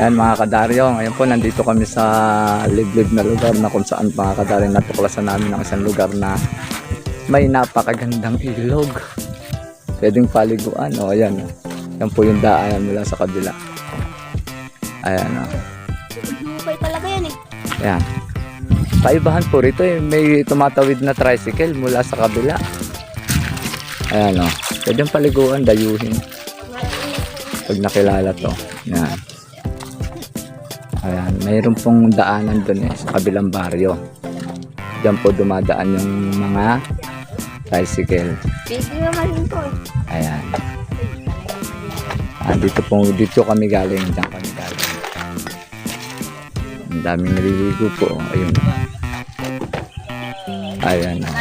Yan mga kadaryo, ngayon po nandito kami sa liblib na lugar na kung saan mga kadaryo natuklasan namin ng isang lugar na may napakagandang ilog. Pwedeng paliguan. O ayan. Yan po yung daanan mula sa kabila. Ayan o. Hukay talaga yan eh. Ayan. Kaibahan po rito eh. May tumatawid na tricycle mula sa kabila. Ayan o. Pwedeng paliguan, dayuhin. Pag nakilala to. Ayan. Ayan. Mayroon pong daanan dun eh. Sa kabilang baryo. Diyan po dumadaan yung mga tricycle. Pwede naman yun po eh. Ayan. Ah, dito po, dito kami galing. Diyan kami galing. Ang daming naliligo po. Ayun. Ayan. oh.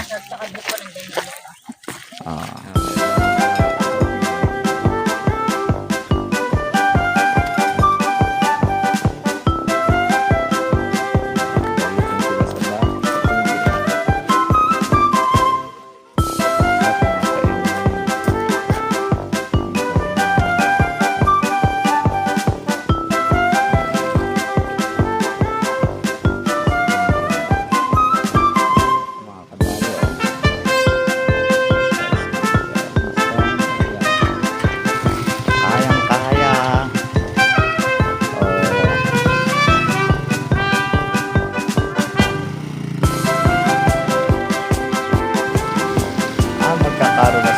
I don't know.